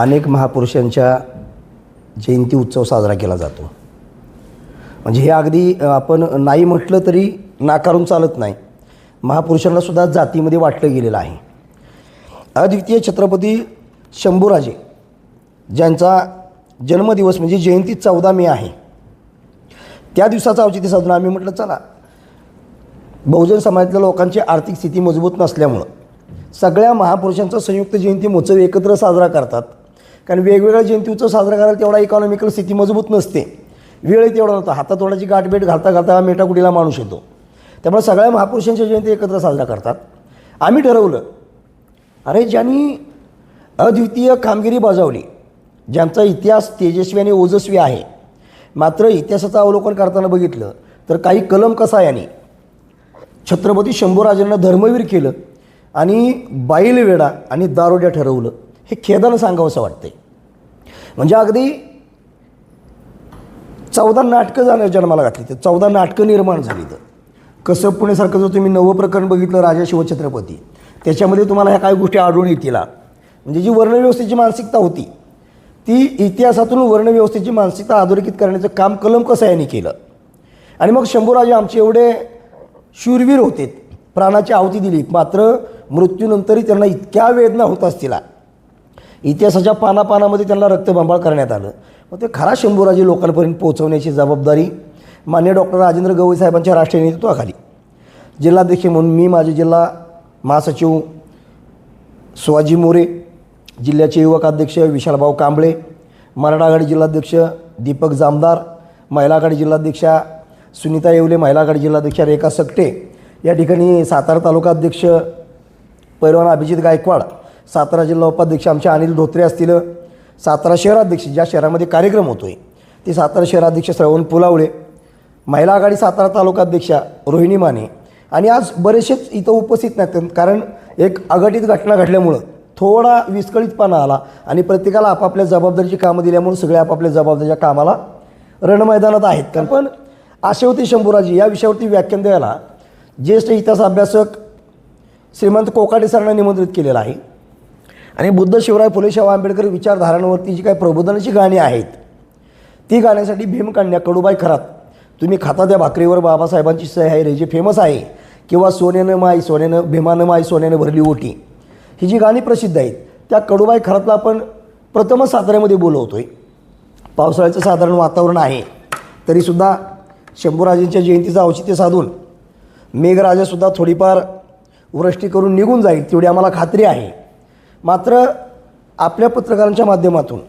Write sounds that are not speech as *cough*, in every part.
अनेक महापुरुषांच्या जयंती उत्सव साजरा केला जातो. म्हणजे हे अगदी आपण नाही म्हटलं तरी नाकारून चालत नाही. महापुरुषांना सुद्धा जातीमध्ये वाटलं गेलेलं आहे. अद्वितीय छत्रपती शंभूराजे ज्यांचा जन्मदिवस म्हणजे जयंती चौदा मे आहे. त्या दिवसाचं औचित्य साधून आम्ही म्हटलं चला बहुजन समाजातल्या लोकांची आर्थिक स्थिती मजबूत नसल्यामुळं सगळ्या महापुरुषांचा संयुक्त जयंती महोत्सव एकत्र साजरा करतात. कारण वेगवेगळ्या जयंती उत्सव साजरा करायला तेवढा इकॉनॉमिकल स्थिती मजबूत नसते. वेळही तेवढा नव्हता. हातातोंडाची गाठभेट घालता घालता मेटाकुटीला माणूस येतो. त्यामुळे सगळ्या महापुरुषांच्या जयंती एकत्र साजरा करतात. आम्ही ठरवलं अरे ज्यांनी अद्वितीय कामगिरी बजावली ज्यांचा इतिहास तेजस्वी आणि ओजस्वी आहे मात्र इतिहासाचं अवलोकन करताना बघितलं तर काही कलम कसा याने छत्रपती शंभूराजांना धर्मवीर केलं आणि बाईलवेडा आणि दारोड्या ठरवलं. हे खेदानं सांगावंसं वाटतंय. म्हणजे अगदी चौदा नाटकं जाणं जन्माला घातली तर चौदा नाटकं निर्माण झाली तर कसं पुण्यासारखं जर तुम्ही नवं प्रकरण बघितलं राजा शिवछत्रपती त्याच्यामध्ये तुम्हाला ह्या काही गोष्टी आढळून येतील. म्हणजे जी वर्णव्यवस्थेची मानसिकता होती ती इतिहासातून वर्णव्यवस्थेची मानसिकता अधोरेखित करण्याचं काम कलम कसं यांनी केलं? आणि मग शंभूराजे आमचे एवढे शूरवीर होते प्राणाची आहुती दिली मात्र मृत्यूनंतरही त्यांना इतक्या वेदना होत असतील. इतिहासाच्या पानापानामध्ये त्यांना रक्तबंबाळ करण्यात आलं. मग ते खरा शंभूराजे लोकांपर्यंत पोहोचवण्याची जबाबदारी मान्य डॉक्टर राजेंद्र गवई साहेबांच्या राष्ट्रीय नेतृत्वाखाली. जिल्हाध्यक्ष म्हणून मी माझे जिल्हा महासचिव सुवाजी मोरे जिल्ह्याचे युवक अध्यक्ष विशालभाऊ कांबळे मराठा आघाडी जिल्हाध्यक्ष दीपक जामदार महिला आघाडी जिल्हाध्यक्षा सुनीता येवले महिला आघाडी जिल्हाध्यक्षा रेखा सकटे या ठिकाणी सातारा तालुका अध्यक्ष पैलवान अभिजित गायकवाड सातारा जिल्हा उपाध्यक्ष आमचे अनिल धोत्रे असतील सातारा शहराध्यक्ष ज्या शहरामध्ये कार्यक्रम होतो आहे ते सातारा शहराध्यक्ष श्रवण पुलावळे महिला आघाडी सातारा तालुकाध्यक्षा रोहिणी माने. आणि आज बरेचसेच इथं उपस्थित नाहीत कारण एक अघटित घटना घडल्यामुळं थोडा विस्कळीतपणा आला आणि प्रत्येकाला आपापल्या जबाबदारीची कामं दिल्यामुळे सगळे आपापल्या जबाबदारीच्या कामाला रणमैदानात आहेत. कारण पण आशेवती शंभूराजी या विषयावरती व्याख्यान द्यायला ज्येष्ठ इतिहास अभ्यासक श्रीमंत कोकाटे सरांना निमंत्रित केलेला आहे. आणि बुद्ध शिवराय फुले आंबेडकर विचारधारांवरती जी काही प्रबोधनाची गाणी आहेत ती गाण्यासाठी भीमकन्या कडूबाई खरात तुम्ही खाता त्या भाकरीवर बाबासाहेबांची सह आहे रे जे फेमस आहे किंवा सोन्यानं माई सोन्यानं भीमानं माई सोन्यानं भरली ओटी. ही जी गाणी प्रसिद्ध आहेत त्या कडूबाई खरातला आपण प्रथमच साताऱ्यामध्ये बोलवतो आहे पावसाळ्याचं साधारण वातावरण आहे तरीसुद्धा शंभूराजेंच्या जयंतीचं औचित्य साधून मेघराजासुद्धा थोडीफार वृष्टी करून निघून जाईल तेवढी आम्हाला खात्री आहे. मात्र आपल्या पत्रकारांच्या माध्यमातून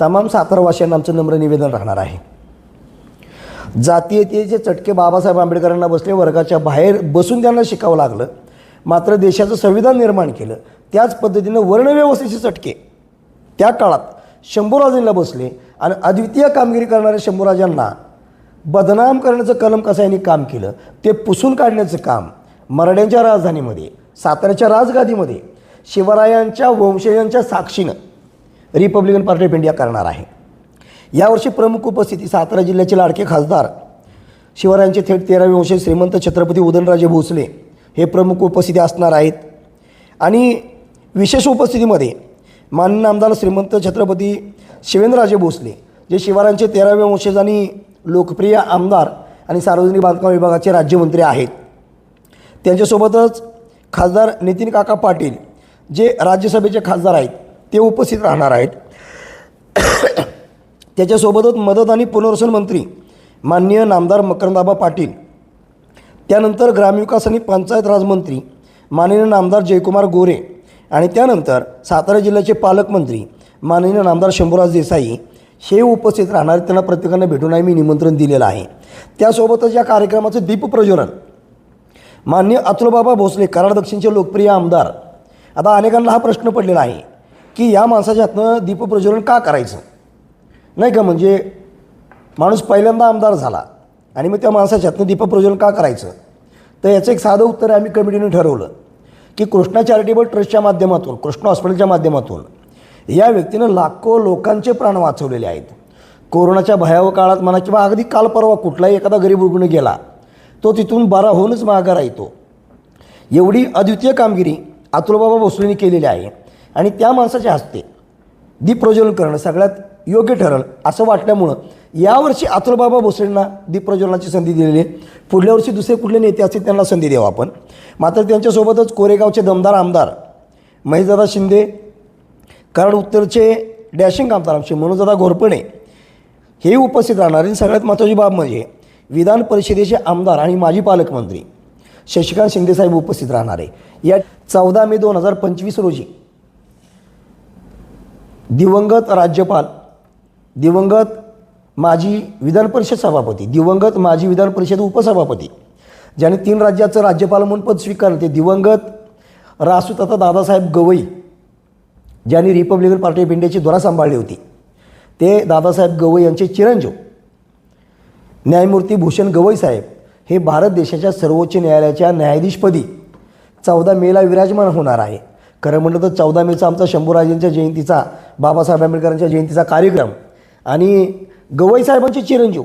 तमाम सातारवासियांना आमचं नम्र निवेदन राहणार आहे. जातीयतेचे चटके बाबासाहेब आंबेडकरांना बसले वर्गाच्या बाहेर बसून त्यांना शिकावं लागलं. मात्र देशाचं संविधान निर्माण केलं. त्याच पद्धतीनं वर्णव्यवस्थेचे चटके त्या काळात शंभूराजांना बसले आणि अद्वितीय कामगिरी करणाऱ्या शंभूराजांना बदनाम करण्याचं कलम कसं यांनी काम केलं ते पुसून काढण्याचं काम मराठ्यांच्या राजधानीमध्ये साताऱ्याच्या राजगादीमध्ये शिवरायांच्या वंशजांच्या साक्षीनं रिपब्लिकन पार्टी ऑफ इंडिया करणार आहे. यावर्षी प्रमुख उपस्थिती सातारा जिल्ह्याचे लाडके खासदार शिवरायांचे थेट तेरावे वंशज श्रीमंत छत्रपती उदयनराजे भोसले हे प्रमुख उपस्थिती असणार आहेत. आणि विशेष उपस्थितीमध्ये माननीय आमदार श्रीमंत छत्रपती शिवेंद्रराजे भोसले जे शिवरायांचे तेरावे वंशज आणि लोकप्रिय आमदार आणि सार्वजनिक बांधकाम विभागाचे राज्यमंत्री आहेत. त्यांच्यासोबतच खासदार नितीन काका पाटील जे राज्यसभेचे खासदार आहेत ते उपस्थित राहणार आहेत. *coughs* त्याच्यासोबतच मदत आणि पुनर्वसन मंत्री माननीय नामदार मकरंदाबा पाटील त्यानंतर ग्रामविकास आणि पंचायत राजमंत्री माननीय नामदार जयकुमार गोरे आणि त्यानंतर सातारा जिल्ह्याचे पालकमंत्री माननीय नामदार शंभूराज देसाई हे उपस्थित राहणार त्यांना प्रत्येकानं भेटून आम्ही निमंत्रण दिलेलं आहे. त्यासोबतच या कार्यक्रमाचं दीपप्रज्वलन मान्य अतुलबाबा भोसले कराड दक्षिणचे लोकप्रिय आमदार आता अनेकांना हा प्रश्न पडलेला आहे की या माणसाच्या हातनं दीपप्रज्वलन का करायचं? नाही का? म्हणजे माणूस पहिल्यांदा आमदार झाला आणि मग त्या माणसाच्या हातनं दीपप्रज्वलन का करायचं? तर याचं एक साधं उत्तर आम्ही कमिटीने ठरवलं की कृष्णा चॅरिटेबल ट्रस्टच्या माध्यमातून कृष्णा हॉस्पिटलच्या माध्यमातून या व्यक्तीनं लाखो लोकांचे प्राण वाचवलेले आहेत. कोरोनाच्या भयावह काळात म्हणा किंवा अगदी काल परवा कुठलाही एखादा गरीब रुग्ण गेला तो तिथून बरा होऊनच माघार येतो एवढी अद्वितीय कामगिरी अतुलबाबा भोसलेंनी केलेली आहे. आणि त्या माणसाच्या हस्ते दीपप्रज्वलन करणं सगळ्यात योग्य ठरल असं वाटल्यामुळं यावर्षी अतुलबाबा भोसलेंना दीपप्रज्वलनाची संधी दिलेली आहे. पुढल्या वर्षी दुसरे कुठले नेते असतील त्यांना संधी द्यावा आपण. मात्र त्यांच्यासोबतच कोरेगावचे दमदार आमदार महेशदादा शिंदे कराड उत्तरचे डॅशिंग आमदार आमचे मनोजदादा घोरपणे हे उपस्थित राहणार. आणि सगळ्यात महत्त्वाची बाब म्हणजे विधान परिषदेचे आमदार आणि माजी पालकमंत्री शशिकांत शिंदेसाहेब उपस्थित राहणार. आहे या चौदा मे दोन हजार पंचवीस रोजी दिवंगत राज्यपाल दिवंगत माजी विधान परिषद सभापती दिवंगत माजी विधान परिषद उपसभापती ज्याने तीन राज्याचं राज्यपाल म्हणून पद स्वीकारलं ते दिवंगत रासूतता दादासाहेब गवई ज्यांनी रिपब्लिकन पार्टी ऑफ इंडियाची धुरा सांभाळली होती. ते दादासाहेब गवई यांचे चिरंजीव. न्यायमूर्ती भूषण गवई साहेब हे भारत देशाच्या सर्वोच्च न्यायालयाच्या न्यायाधीशपदी चौदा मेला विराजमान होणार आहे. खरं म्हटलं तर चौदा मेचा आमचा शंभूराजेंच्या जयंतीचा बाबासाहेब आंबेडकरांच्या जयंतीचा कार्यक्रम आणि गवई साहेबांचे चिरंजीव.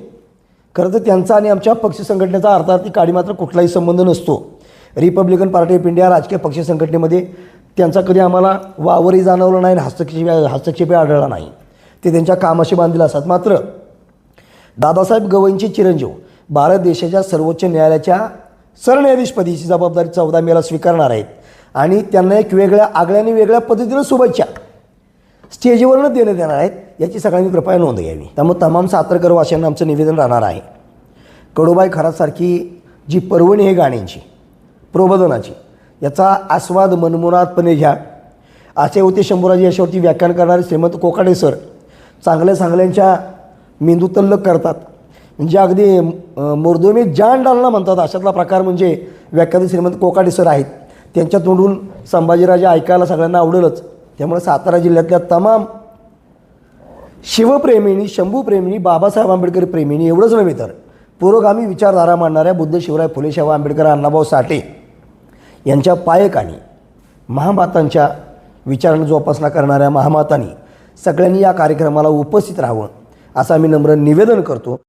खरं तर त्यांचा आणि आमच्या पक्ष संघटनेचा अर्थार्थी काडी मात्र कुठलाही संबंध नसतो. रिपब्लिकन पार्टी ऑफ इंडिया राजकीय पक्ष संघटनेमध्ये त्यांचा कधी आम्हाला वावरही जाणवलं नाही आणि हस्तक्षेप हस्तक्षेपही आढळला नाही. ते त्यांच्या कामाशी बांधलेलं असतात. मात्र दादासाहेब गवईंचे चिरंजीव भारत देशाच्या सर्वोच्च न्यायालयाच्या सरन्यायाधीशपदीची जबाबदारी चौदा मेला स्वीकारणार आहेत. आणि त्यांना एक वेगळ्या आगळ्याने वेगळ्या पद्धतीनं शुभेच्छा स्टेजवरनं देण्यात येणार आहेत याची सगळ्यांनी कृपया नोंद घ्यावी. त्यामुळे तमाम सातारकर आमचं निवेदन राहणार आहे. कडोबाई खरासारखी जी पर्वणी आहे गाण्यांची प्रबोधनाची याचा आस्वाद मनमुरादपणे घ्या. असे होते शंभूराजी याच्यावरती व्याख्यान करणारे श्रीमंत कोकाडे सर चांगल्या चांगल्यांच्या मेंदू तल्लक करतात. म्हणजे अगदी अं, मुर्दोमी जान डालना म्हणतात. अशातला प्रकार म्हणजे व्याख्यात श्रीमंत कोकाडे सर आहेत. त्यांच्या तोंडून संभाजीराजे ऐकायला सगळ्यांना आवडेलच. त्यामुळे सातारा जिल्ह्यातल्या तमाम शिवप्रेमिणी शंभूप्रेमिणी बाबासाहेब आंबेडकर प्रेमिणी एवढंच नव्हे तर पुरोगामी विचारधारा मांडणाऱ्या बुद्ध शिवराय फुले शाहू आंबेडकर अण्णाभाऊ साठे यांच्या पायकाने महामातांच्या विचारांना जोपासना करणाऱ्या महामातांनी सगळ्यांनी या कार्यक्रमाला उपस्थित राहावं असं आम्ही नम्र निवेदन करतो.